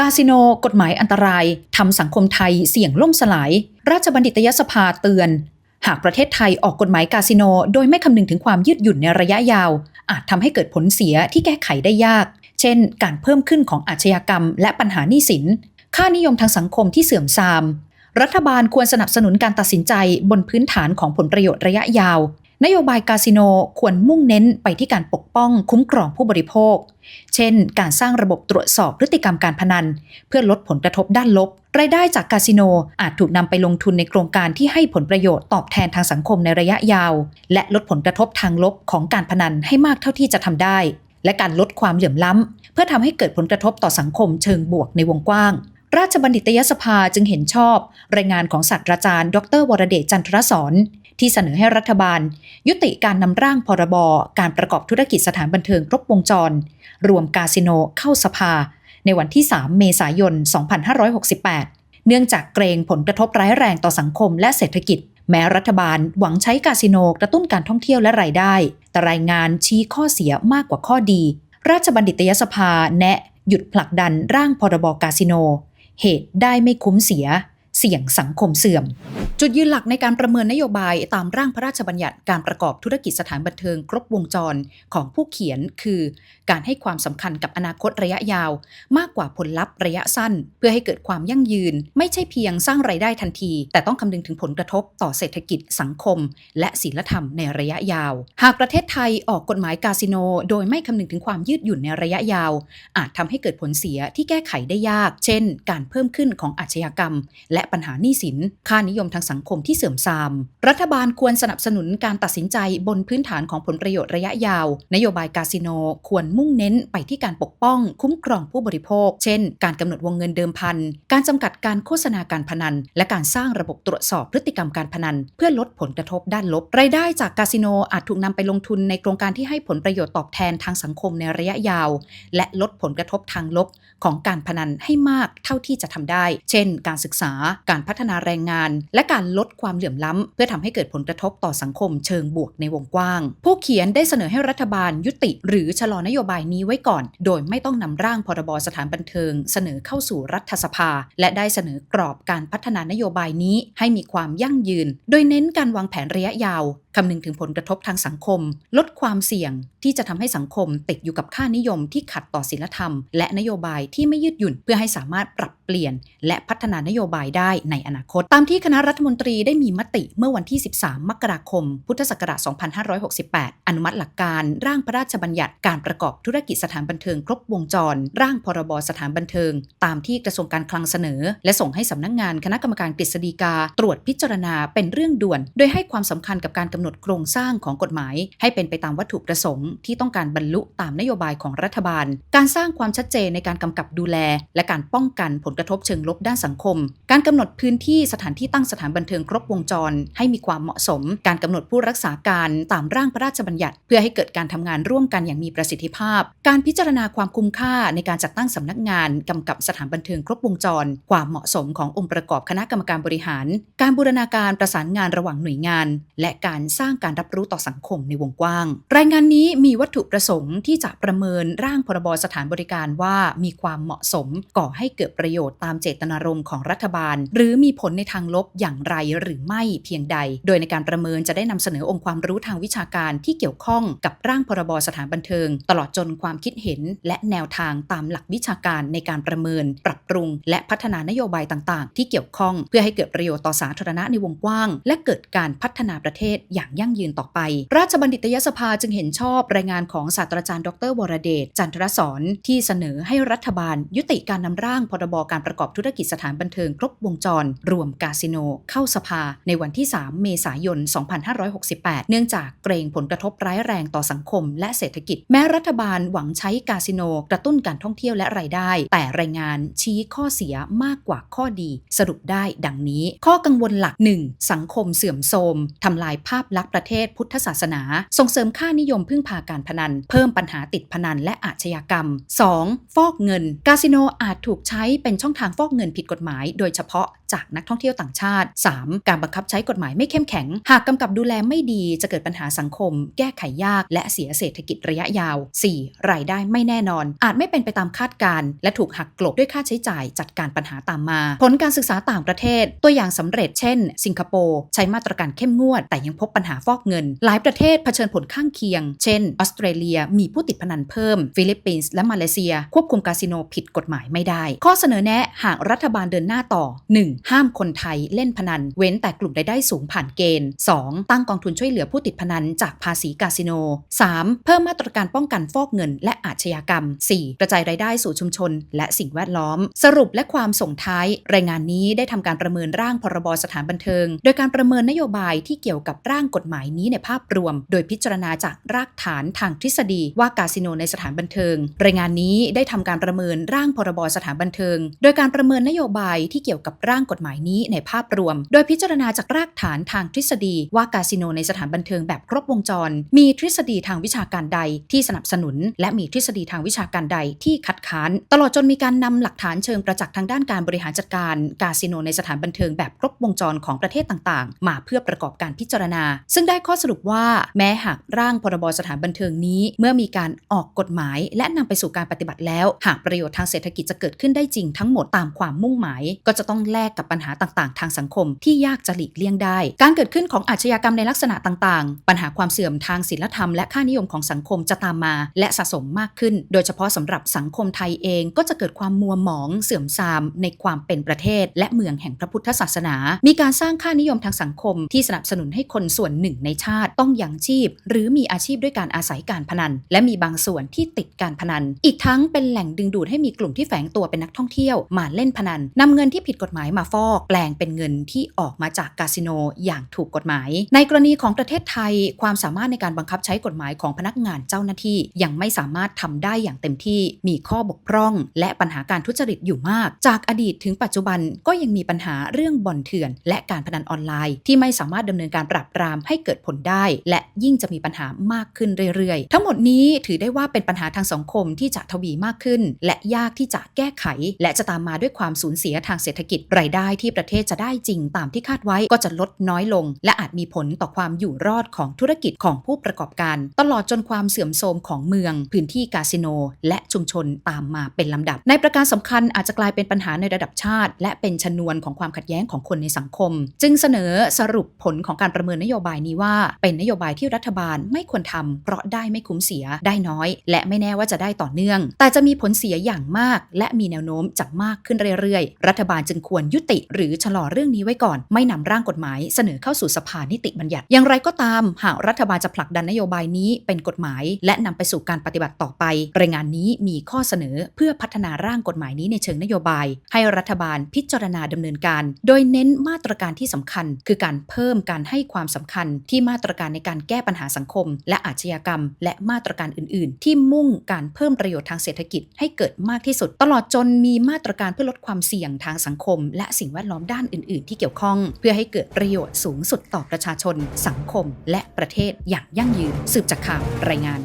กาสิโนกฎหมายอันตรายทำสังคมไทยเสี่ยงล่มสลาย ราชบัณฑิตยสภาเตือน หากประเทศไทยออกกฎหมายกาสิโน โดยไม่คำนึงถึงความยืดหยุ่นในระยะยาว อาจทำให้เกิดผลเสียที่แก้ไขได้ยาก เช่น การเพิ่มขึ้นของอาชญากรรม และปัญหาหนี้สิน ค่านิยมทางสังคมที่เสื่อมทราม รัฐบาลควรสนับสนุนการตัดสินใจบนพื้นฐานของผลประโยชน์ระยะยาว นโยบายคาสิโนควรมุ่งเน้นไปที่การปกป้องคุ้มครองผู้บริโภค เช่น การสร้างระบบตรวจสอบพฤติกรรมการพนัน เพื่อลดผลกระทบด้านลบ รายได้จากคาสิโนอาจถูกนำไปลงทุนในโครงการที่ให้ผลประโยชน์ตอบแทนทางสังคมในระยะยาว และลดผลกระทบทางลบของการพนันให้มากเท่าที่จะทำได้ และการลดความเหลื่อมล้ำเพื่อทำให้เกิดผลกระทบต่อสังคมเชิงบวกในวงกว้าง ราชบัณฑิตยสภาจึงเห็นชอบ รายงานของศาสตราจารย์ ดร วรเดชจันทรสอนที่เสนอให้รัฐบาล ยุติการนำร่างพรบการประกอบธุรกิจสถานบันเทิงครบวงจร รวมคาสิโนเข้าสภา ในวันที่ 3 เมษายน 2568 เนื่องจากเกรงผลกระทบร้ายแรงต่อสังคมและเศรษฐกิจ แม้รัฐบาลหวังใช้คาสิโนกระตุ้นการท่องเที่ยวและรายได้ แต่รายงานชี้ข้อเสียมากกว่าข้อดี ราชบัณฑิตยสภาแนะหยุดผลักดันร่างพรบคาสิโน เหตุได้ไม่คุ้มเสีย เสี่ยงสังคมเสื่อม จุดยืนหลักในการประเมินนโยบายตามร่างพระราชบัญญัติการประกอบธุรกิจสถานบันเทิงครบวงจรของผู้เขียนคือ การให้ความสำคัญกับอนาคตระยะยาว มากกว่าผลลัพธ์ระยะสั้น เพื่อให้เกิดความยั่งยืน ไม่ใช่เพียงสร้างไรายได้ทันที แต่ต้องคำนึงถึงผลกระทบต่อเศรษฐกิจสังคม และศีลธรรมในระยะยาว หากประเทศไทยออกกฎหมายคาสิโน โดยไม่คำนึงถึงความยืดหยุ่นในระยะยาว อาจทำให้เกิดผลเสียที่แก้ไขได้ยาก เช่น การเพิ่มขึ้นของอาชญากรรม และปัญหาหนี้สิน ค่านิยมทางสังคมที่เสื่อมทราม รัฐบาลควรสนับสนุนการตัดสินใจบนพื้นฐานของผลประโยชน์ระยะยาว นโยบายคาสิโนควรมุ่งเน้นไปที่การปกป้อง คุ้มครองผู้บริโภค เช่น การกำหนดวงเงินเดิมพัน การจำกัดการโฆษณาการพนัน และการสร้างระบบตรวจสอบพฤติกรรมการพนัน เพื่อลดผลกระทบด้านลบ รายได้จากคาสิโนอาจถูกนำไปลงทุนในโครงการที่ให้ผลประโยชน์ตอบแทนทางสังคมในระยะยาว และลดผลกระทบทางลบของการพนันให้มากเท่าที่จะทำได้ เช่น การศึกษาการพัฒนาแรงงาน และการลดความเหลื่อมล้ำ เพื่อทำให้เกิดผลกระทบต่อสังคมเชิงบวกในวงกว้าง ผู้เขียนได้เสนอให้รัฐบาลยุติ หรือชะลอนโยบายนี้ไว้ก่อน โดยไม่ต้องนำร่างพรบสถานบันเทิง เสนอเข้าสู่รัฐสภา และได้เสนอกรอบการพัฒนานโยบายนี้ให้มีความยั่งยืน โดยเน้นการวางแผนระยะยาวคำนึงถึงผลกระทบทางสังคม ลดความเสี่ยงที่จะทำให้สังคมติดอยู่กับค่านิยมที่ขัดต่อศีลธรรม และนโยบายที่ไม่ยืดหยุ่นเพื่อให้สามารถปรับเปลี่ยน และพัฒนานโยบายได้ในอนาคต ตามที่คณะรัฐมนตรีได้มีมติเมื่อวันที่ 13 มกราคม พุทธศักราช 2568 อนุมัติหลักการร่างพระราชบัญญัติการประกอบธุรกิจสถานบันเทิงครบวงจร ร่างพรบสถานบันเทิง ตามที่กระทรวงการคลังเสนอ และส่งให้สำนักงงานคณะกรรมการกฤษฎีกา ตรวจพิจารณาเป็นเรื่องด่วน โดยให้ความสำคัญกับการกำหนดโครงสร้างของกฎหมาย ให้เป็นไปตามวัตถุประสงค์ที่ต้องการบรรลุตามนโยบายของรัฐบาล การสร้างความชัดเจนในการกำกับดูแล และการป้องกันผลกระทบเชิงลบด้านสังคม การกำหนดพื้นที่สถานที่ตั้งสถานบันเทิงครบวงจร ให้มีความเหมาะสม การกำหนดผู้รักษาการตามร่างพระราชบัญญัติ เพื่อให้เกิดการทำงานร่วมกันอย่างมีประสิทธิภาพ การพิจารณาความคุ้มค่าในการจัดตั้งสำนักงานกำกับสถานบันเทิงครบวงจร ความเหมาะสมขององค์ประกอบคณะกรรมการบริหาร การบูรณาการประสานงานระหว่างหน่วยงาน และการสร้างการรับรู้ต่อสังคมในวงกว้าง รายงานนี้มีวัตถุประสงค์ที่จะประเมินร่างพรบสถานบริการว่ามีความเหมาะสมก่อให้เกิดประโยชน์ตามเจตนารมณ์ของรัฐบาลหรือมีผลในทางลบอย่างไรหรือไม่เพียงใด โดยในการประเมินจะได้นำเสนอองค์ความรู้ทางวิชาการที่เกี่ยวข้องกับร่างพรบสถานบันเทิง ตลอดจนความคิดเห็น และแนวทางตามหลักวิชาการในการประเมิน ปรับปรุง และพัฒนานโยบายต่างๆ ที่เกี่ยวข้องเพื่อให้เกิดประโยชน์ต่อสาธารณะในวงกว้าง และเกิดการพัฒนาประเทศอย่างยั่งยืนต่อไป ราชบัณฑิตยสภาจึงเห็นชอบรายงานของศาสตราจารย์ดร วรเดชจันทรสอนที่เสนอให้รัฐบาล ยุติการนำร่างพรบการประกอบธุรกิจสถานบันเทิงครบวงจร รวมคาสิโน เข้าสภาในวันที่ 3 เมษายน 2568 เนื่องจากเกรงผลกระทบร้ายแรงต่อสังคมและเศรษฐกิจ แม้รัฐบาลหวังใช้คาสิโน กระตุ้นการท่องเที่ยวและรายได้ แต่รายงานชี้ข้อเสียมากกว่าข้อดี สรุปได้ดังนี้ ข้อกังวลหลัก 1. สังคมเสื่อมโทรมทำลายภาพลักษณ์ประเทศพุทธศาสนา ส่งเสริมค่านิยมพึ่งพาการพนัน เพิ่มปัญหาติดพนันและอาชญากรรม 2. ฟอกเงินคาสิโนอาจถูกใช้เป็นช่องทางฟอกเงินผิดกฎหมาย โดยเฉพาะあจากนักท่องเที่ยวต่างชาติ 3. การบังคับใช้กฎหมายไม่เข้มแข็ง หากกำกับดูแลไม่ดีจะเกิดปัญหาสังคม แก้ไขยาก และเสียเศรษฐกิจระยะยาว 4. รายได้ไม่แน่นอน อาจไม่เป็นไปตามคาดการณ์และถูกหักกลบด้วยค่าใช้จ่ายจัดการปัญหาตามมา ผลการศึกษาต่างประเทศ ตัวอย่างสำเร็จเช่น สิงคโปร์ใช้มาตรการเข้มงวด แต่ยังพบปัญหาฟอกเงิน หลายประเทศเผชิญผลข้างเคียง เช่นออสเตรเลียมีผู้ติดพนันเพิ่ม ฟิลิปปินส์และมาเลเซีย ควบคุมคาสิโนผิดกฎหมายไม่ได้ ข้อเสนอแนะหากรัฐบาลเดินหน้าต่อ 1. ห้ามคนไทยเล่นพนัน เว้นแต่กลุ่มรายได้สูงผ่านเกณฑ์ 2. ตั้งกองทุนช่วยเหลือผู้ติดพนันจากภาษีคาสิโน 3. เพิ่มมาตรการป้องกันฟอกเงินและอาชญากรรม 4. กระจายรายได้สู่ชุมชน และสิ่งแวดล้อม สรุปและความส่งท้าย รายงานนี้ได้ทำการประเมินร่างพรบสถานบันเทิง โดยการประเมินนโยบายที่เกี่ยวกับร่างกฎหมายนี้ในภาพรวม โดยพิจารณาจากรากฐานทางทฤษฎีว่าคาสิโนในสถานบันเทิง รายงานนี้ได้ทำการประเมินร่างพรบสถานบันเทิง โดยการประเมินนโยบายที่เกี่ยวกับร่างกฎหมายนี้ในภาพรวม โดยพิจารณาจากรากฐานทางทฤษฎีว่าคาสิโนในสถานบันเทิงแบบครบวงจร มีทฤษฎีทางวิชาการใดที่สนับสนุน และมีทฤษฎีทางวิชาการใดที่คัดค้าน ตลอดจนมีการนำหลักฐานเชิงประจักษ์ทางด้านการบริหารจัดการคาสิโนในสถานบันเทิงแบบครบวงจรของประเทศต่างๆ มาเพื่อประกอบการพิจารณา ซึ่งได้ข้อสรุปว่าแม้หากร่างพรบสถานบันเทิงนี้ เมื่อมีการออกกฎหมาย และนำไปสู่การปฏิบัติแล้ว หากประโยชน์ทางเศรษฐกิจจะเกิดขึ้นได้จริงทั้งหมดตามความมุ่งหมาย ก็จะต้องแลกกับปัญหาต่างๆ ทางสังคมที่ยากจะหลีกเลี่ยงได้ การเกิดขึ้นของอาชญากรรมในลักษณะต่างๆ ปัญหาความเสื่อมทางศีลธรรมและค่านิยมของสังคมจะตามมา และสะสมมากขึ้น โดยเฉพาะสำหรับสังคมไทยเองก็จะเกิดความมัวหมองเสื่อมทรามในความเป็นประเทศ และเมืองแห่งพระพุทธศาสนา มีการสร้างค่านิยมทางสังคม ที่สนับสนุนให้คนส่วนหนึ่งในชาติต้องยังชีพ หรือมีอาชีพด้วยการอาศัยการพนัน และมีบางส่วนที่ติดการพนัน อีกทั้งเป็นแหล่งดึงดูดให้มีกลุ่มที่แฝงตัวเป็นนักท่องเที่ยวมาเล่นพนันนำเงินที่ผิดกฎหมายมาฟอกแปลงเป็นเงินที่ออกมาจากคาสิโนอย่างถูกกฎหมาย ในกรณีของประเทศไทย ความสามารถในการบังคับใช้กฎหมายของพนักงานเจ้าหน้าที่ยังไม่สามารถทำได้อย่างเต็มที่ มีข้อบกพร่อง และปัญหาการทุจริตอยู่มาก จากอดีตถึงปัจจุบันก็ยังมีปัญหาเรื่องบ่อนเถื่อน และการพนันออนไลน์ ที่ไม่สามารถดำเนินการปราบปรามให้เกิดผลได้ และยิ่งจะมีปัญหามากขึ้นเรื่อยๆ ทั้งหมดนี้ถือได้ว่าเป็นปัญหาทางสังคมที่จะทวีมากขึ้น และยากที่จะแก้ไข และจะตามมาด้วยความสูญเสียทางเศรษฐกิจรายได้ได้ที่ประเทศจะได้จริงตามที่คาดไว้ก็จะลดน้อยลง และอาจมีผลต่อความอยู่รอดของธุรกิจของผู้ประกอบการ ตลอดจนความเสื่อมโทรมของเมือง พื้นที่คาสิโน และชุมชนตามมาเป็นลำดับ ในประการสำคัญอาจจะกลายเป็นปัญหาในระดับชาติ และเป็นชนวนของความขัดแย้งของคนในสังคม จึงเสนอสรุปผลของการประเมินนโยบายนี้ว่า เป็นนโยบายที่รัฐบาลไม่ควรทำเพราะได้ไม่คุ้มเสียได้น้อย และไม่แน่ว่าจะได้ต่อเนื่อง แต่จะมีผลเสียอย่างมาก และมีแนวโน้มจะมากขึ้นเรื่อยๆ รัฐบาลจึงควรยุติหรือชะลอเรื่องนี้ไว้ก่อน ไม่นำร่างกฎหมายเสนอเข้าสู่สภานิติบัญญัติ อย่างไรก็ตาม หากรัฐบาลจะผลักดันนโยบายนี้เป็นกฎหมาย และนำไปสู่การปฏิบัติต่อไป รายงานนี้มีข้อเสนอเพื่อพัฒนาร่างกฎหมายนี้ในเชิงนโยบาย ให้รัฐบาลพิจารณาดำเนินการ โดยเน้นมาตรการที่สำคัญ คือการเพิ่มการให้ความสำคัญที่มาตรการในการแก้ปัญหาสังคม และอาชญากรรม และมาตรการอื่น ๆ ที่มุ่งการเพิ่มประโยชน์ทางเศรษฐกิจให้เกิดมากที่สุด ตลอดจนมีมาตรการเพื่อลดความเสี่ยงทางสังคม และสิ่งแวดล้อมด้านอื่น ๆ ที่เกี่ยวข้อง เพื่อให้เกิดประโยชน์สูงสุดต่อประชาชน สังคม และประเทศอย่างยั่งยืน สืบจากข่าวรายงาน